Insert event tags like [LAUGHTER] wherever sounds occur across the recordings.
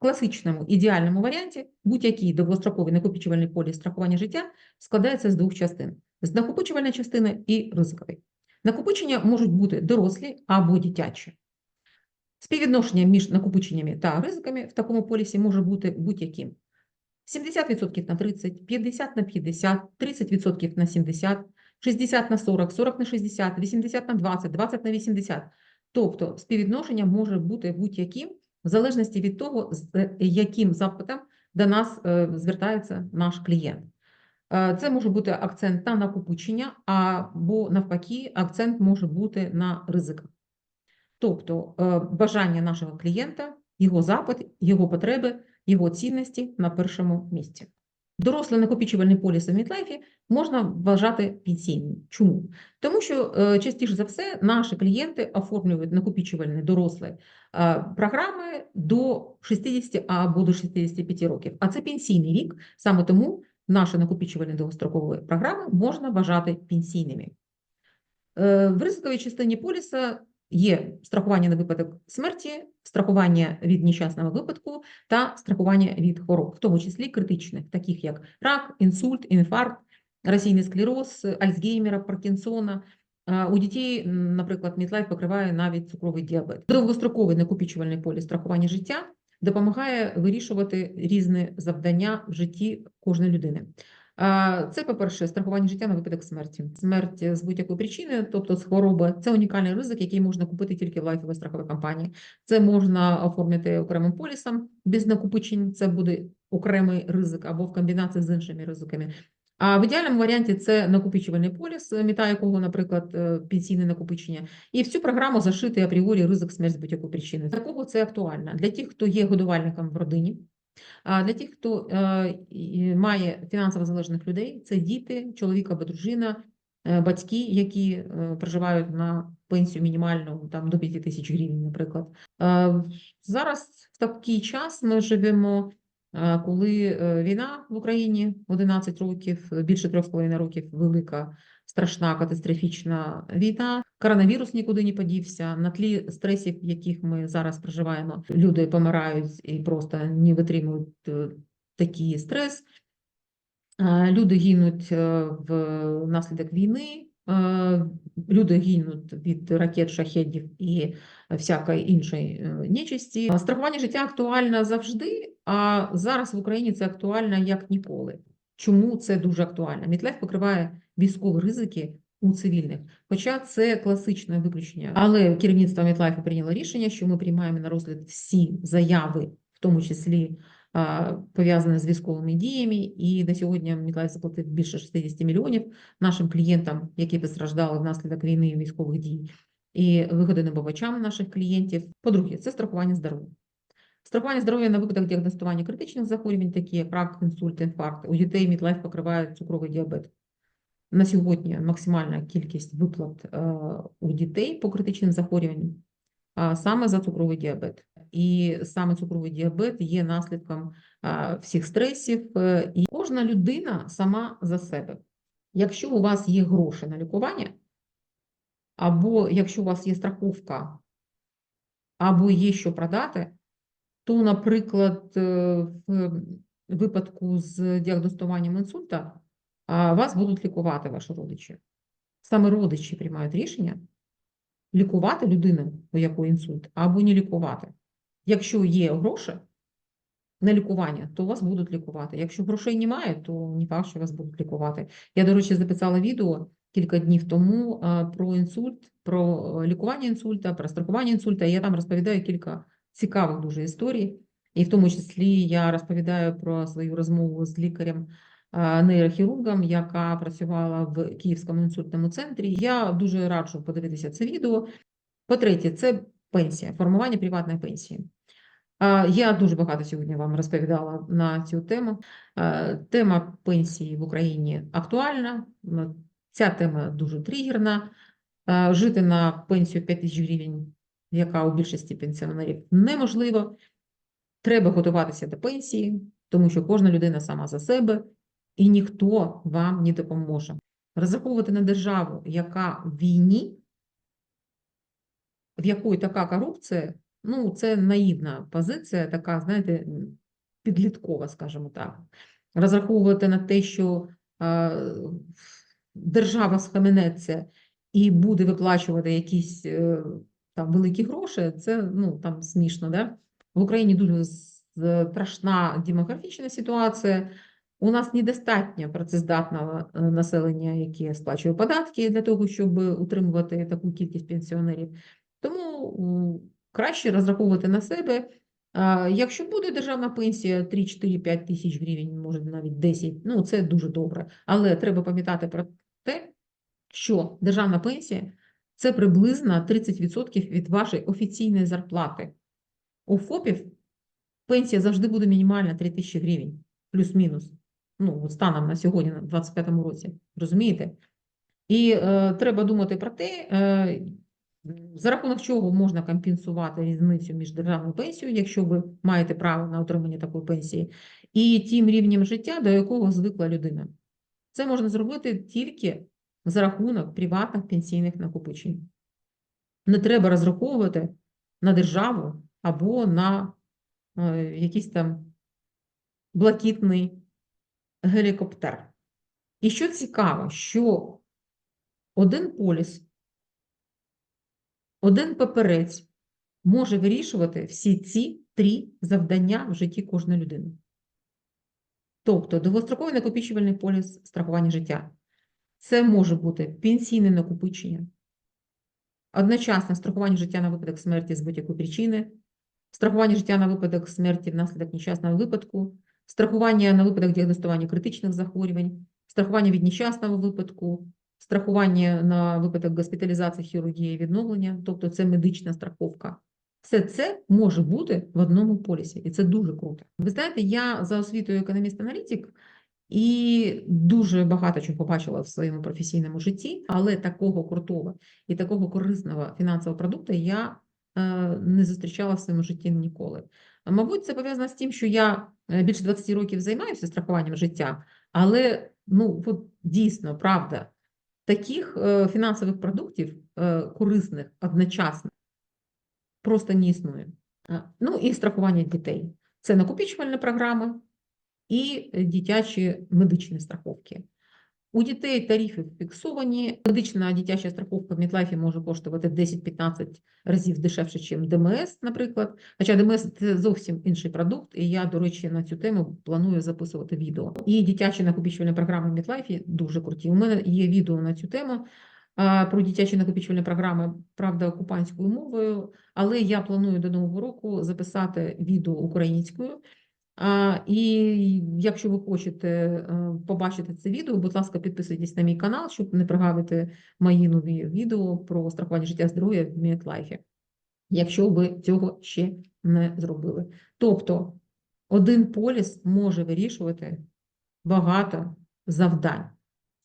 класичному ідеальному варіанті будь-який довгостроковий накопичувальний поліс страхування життя складається з двох частин: з накопичувальної частини і ризикової. Накопичення можуть бути дорослі або дитячі. Співвідношення між накопиченнями та ризиками в такому полісі може бути будь-яким. 70% на 30, 50 на 50, 30% на 70, 60 на 40, 40 на 60, 80 на 20, 20 на 80. Тобто співвідношення може бути будь-яким в залежності від того, з е, яким запитом до нас е, звертається наш клієнт. Е, Це може бути акцент на накопичення, або навпаки, акцент може бути на ризиках. Тобто бажання нашого клієнта, його запит, його потреби, його цінності на першому місці. Дорослий накопичувальний поліс в Мітлайфі можна вважати пенсійним. Чому? Тому що е, частіше за все наші клієнти оформлюють накопичувальні дорослі е, програми до 60 або до 65 років. А це пенсійний вік, саме тому наші накопичувальні довгострокові програми можна вважати пенсійними. Е, В ризиковій частині поліса є страхування на випадок смерті, страхування від нещасного випадку та страхування від хвороб, в тому числі критичних, таких як рак, інсульт, інфаркт, російний склероз, Альцгеймера, Паркінсона. У дітей, наприклад, Мітлайф покриває навіть цукровий діабет. Довгостроковий накопичувальний поліс страхування життя допомагає вирішувати різні завдання в житті кожної людини. Це, по-перше, страхування життя на випадок смерті. Смерть з будь-якої причини, тобто з хвороби, це унікальний ризик, який можна купити тільки в лайфовій страховій компанії. Це можна оформити окремим полісом без накопичень, це буде окремий ризик або в комбінації з іншими ризиками. А в ідеальному варіанті це накопичувальний поліс, мета якого, наприклад, е, пенсійне накопичення, і в цю програму зашитий апріорі ризик смерті з будь-якої причини. Для кого це актуально? Для тих, хто є годувальником в родині, для тих, хто е, має фінансово залежних людей, це діти, чоловік або дружина, е, батьки, які е, проживають на пенсію мінімальну там до 5 тисяч гривень, наприклад. Зараз в такий час ми живемо, коли е, війна в Україні 11 років, е, більше 3,5 років, велика, страшна, катастрофічна війна. Коронавірус нікуди не подівся. На тлі стресів, яких ми зараз проживаємо, люди помирають і просто не витримують е, такий стрес. Е, Люди гинуть е, внаслідок війни, е, люди гинуть від ракет, шахедів і всякої іншої е, нечисті. Страхування життя актуальне завжди, а зараз в Україні це актуально як ніколи. Чому це дуже актуально? Мітлев покриває військові ризики у цивільних, хоча це класичне виключення. Але керівництво Мітлайфу прийняло рішення, що ми приймаємо на розгляд всі заяви, в тому числі а, пов'язані з військовими діями. І на сьогодні Мітлайф заплатив більше 60 мільйонів нашим клієнтам, які постраждали внаслідок війни і військових дій, і вигоди набувачам наших клієнтів. По-друге, це страхування здоров'я. Страхування здоров'я на випадок діагностування критичних захворювань, такі як рак, інсульт, інфаркт. У дітей Мітлайф покриває цукровий діабет. На сьогодні максимальна кількість виплат е, у дітей по критичним захворюванням саме за цукровий діабет. І саме цукровий діабет є наслідком всіх стресів. е, І кожна людина сама за себе. Якщо у вас є гроші на лікування, або якщо у вас є страховка, або є що продати, то, наприклад, е, в випадку з діагностуванням інсульта вас будуть лікувати ваші родичі. Саме родичі приймають рішення лікувати людину, у якої інсульт, або не лікувати. Якщо є гроші на лікування, то вас будуть лікувати. Якщо грошей немає, то не факт, що вас будуть лікувати. Я, до речі, записала відео кілька днів тому про інсульт, про е, лікування інсульта, про страхування інсульта. Я там розповідаю кілька цікавих дуже історій. І в тому числі я розповідаю про свою розмову з лікарем нейрохірургом, яка працювала в Київському інсультному центрі. Я дуже раджу подивитися це відео. По-третє, це пенсія, формування приватної пенсії. Я дуже багато сьогодні вам розповідала на цю тему. Тема пенсії в Україні актуальна. Ця тема дуже тригерна. Жити на пенсію 5 тисяч гривень, яка у більшості пенсіонерів неможливо. Треба готуватися до пенсії, тому що кожна людина сама за себе, і ніхто вам не допоможе. Розраховувати на державу, яка в війні, в якої така корупція, Ну, це наївна позиція, така, знаєте, підліткова, скажімо так. Розраховувати на те, що е, держава схаменеться і буде виплачувати якісь е, там великі гроші, це ну там смішно, да? В Україні дуже страшна демографічна ситуація. У нас недостатньо працездатного е, населення, яке сплачує податки для того, щоб утримувати таку кількість пенсіонерів. Тому краще розраховувати на себе. Якщо буде державна пенсія 3, 4, 5 тисяч гривень, може навіть 10, ну це дуже добре. Але треба пам'ятати про те, що державна пенсія це приблизно 30% від вашої офіційної зарплати. У ФОПів пенсія завжди буде мінімальна 3 тисячі гривень, плюс-мінус. Ну, станом на сьогодні, на 25-му році. Розумієте? І е, треба думати про те, е, за рахунок чого можна компенсувати різницю між державною пенсією, якщо ви маєте право на отримання такої пенсії, і тим рівнем життя, до якого звикла людина. Це можна зробити тільки за рахунок приватних пенсійних накопичень. Не треба розраховувати на державу або на е, якийсь там блакитний гелікоптер. І що цікаво, що один поліс, один паперець може вирішувати всі ці три завдання в житті кожної людини. Тобто довгостроковий накопичувальний поліс страхування життя. Це може бути пенсійне накопичення, одночасне страхування життя на випадок смерті з будь-якої причини, страхування життя на випадок смерті внаслідок нещасного випадку, страхування на випадок діагностування критичних захворювань, страхування від нещасного випадку, страхування на випадок госпіталізації, хірургії відновлення, тобто це медична страховка. Все це може бути в одному полісі, і це дуже круто. Ви знаєте, я за освітою економіст-аналітик і дуже багато чого побачила в своєму професійному житті, але такого крутого і такого корисного фінансового продукту я не зустрічала в своєму житті ніколи. Мабуть, це пов'язано з тим, що я е, більше 20 років займаюся страхуванням життя, але ну от дійсно правда, таких е, фінансових продуктів е, корисних одночасно просто не існує. Ну і страхування дітей. Це накопичувальні програми і дитячі медичні страховки. У дітей тарифи фіксовані. Медична дитяча страховка в Мітлайфі може коштувати 10-15 разів дешевше, ніж ДМС, наприклад. Хоча ДМС це зовсім інший продукт, і я, до речі, на цю тему планую записувати відео. І дитячі накопичувальні програми в Мітлайфі дуже круті. У мене є відео на цю тему про дитячі накопичувальні програми, правда, окупанською мовою, але я планую до нового року записати відео українською. І якщо ви хочете е, побачити це відео, будь ласка, підписуйтесь на мій канал, щоб не прогавити мої нові відео про страхування життя здоров'я в Мітлайфі, якщо ви цього ще не зробили. Тобто один поліс може вирішувати багато завдань.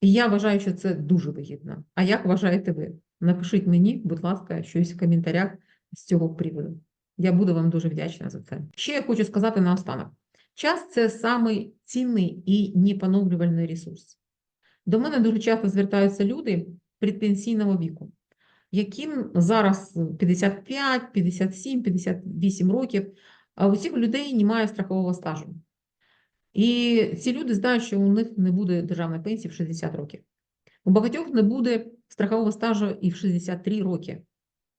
І я вважаю, що це дуже вигідно. А як вважаєте ви? Напишіть мені, будь ласка, щось в коментарях з цього приводу. Я буду вам дуже вдячна за це. Ще я хочу сказати наостанок. Час це самий цінний і непоновлювальний ресурс. До мене дуже часто звертаються люди предпенсійного віку, яким зараз 55, 57, 58 років, а у цих людей немає страхового стажу. І ці люди знають, що у них не буде державної пенсії в 60 років. У багатьох не буде страхового стажу і в 63 роки,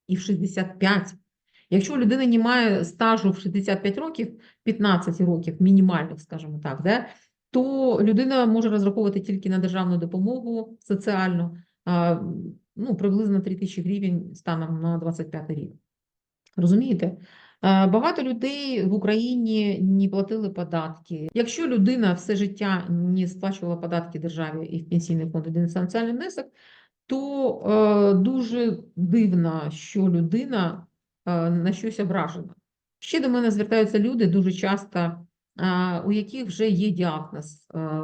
і в 65. Якщо у людини немає стажу в 65 років, 15 років, мінімальних, скажімо так, да, то людина може розраховувати тільки на державну допомогу соціальну, ну, приблизно 3 тисячі гривень станом на 25 рік. Розумієте? Багато людей в Україні не платили податки. Якщо людина все життя не сплачувала податки державі і в пенсійний фонд єдиний соціальний внесок, то е, дуже дивно, що людина на щось ображена. Ще до мене звертаються люди дуже часто, е, у яких вже є діагноз е,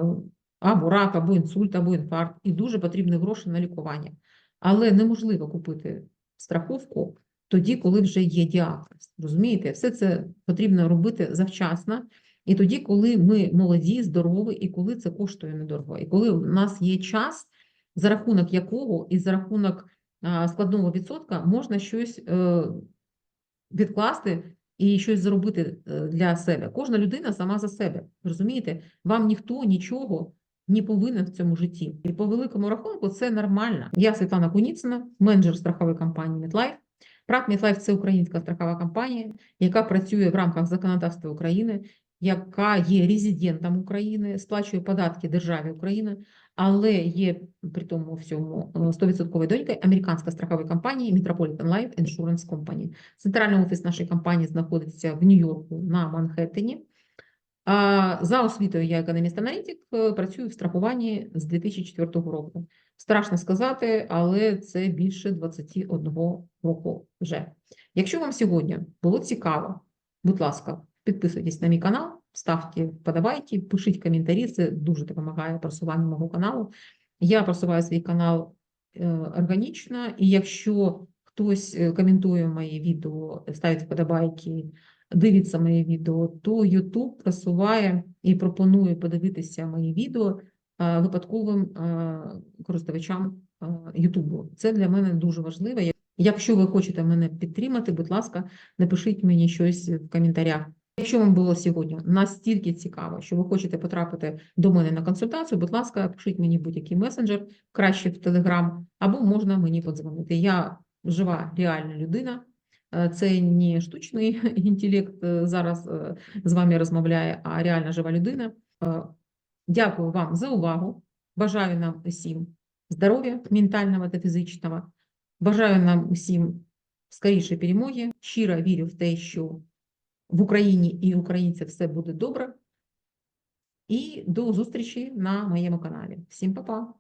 або рак, або інсульт, або інфаркт, і дуже потрібні гроші на лікування. Але неможливо купити страховку тоді, коли вже є діагноз. Розумієте, все це потрібно робити завчасно. І тоді, коли ми молоді, здорові, і коли це коштує недорого, і коли у нас є час, за рахунок якого і за рахунок складного відсотка можна щось е, відкласти і щось зробити е, для себе. Кожна людина сама за себе. Розумієте? Вам ніхто нічого не повинен в цьому житті. І по великому рахунку це нормально. Я Світлана Куніцина, менеджер страхової компанії MetLife. ПРАК MetLife – це українська страхова компанія, яка працює в рамках законодавства України, яка є резидентом України, сплачує податки державі України, але є при тому всьому е, 100% донькою американської страхової компанії Metropolitan Life Insurance Company. Центральний офіс нашої компанії знаходиться в Нью-Йорку на Манхеттені. За освітою я економіст-аналітик, е, працюю в страхуванні з 2004 року. Страшно сказати, але це більше 21 року вже. Якщо вам сьогодні було цікаво, будь ласка, підписуйтесь на мій канал, ставте вподобайки, пишіть коментарі, це дуже допомагає просуванню мого каналу. Я просуваю свій канал е, органічно, і якщо хтось е, коментує мої відео, ставить вподобайки, дивиться мої відео, то YouTube просуває і пропонує подивитися мої відео е, випадковим користувачам YouTube. Це для мене дуже важливо. Якщо ви хочете мене підтримати, будь ласка, напишіть мені щось в коментарях. Якщо вам було сьогодні настільки цікаво, що ви хочете потрапити до мене на консультацію, будь ласка, пишіть мені будь-який месенджер, краще в Telegram, або можна мені подзвонити. Я жива, реальна людина. Е, Це не штучний [LAUGHS] інтелект е, зараз е, з вами розмовляє, а реальна жива людина. Дякую вам за увагу. Бажаю нам усім здоров'я ментального та фізичного. Бажаю нам усім скоріше перемоги. Щиро вірю в те, що в Україні і українців все буде добре. І до зустрічі на моєму каналі. Всім па-па!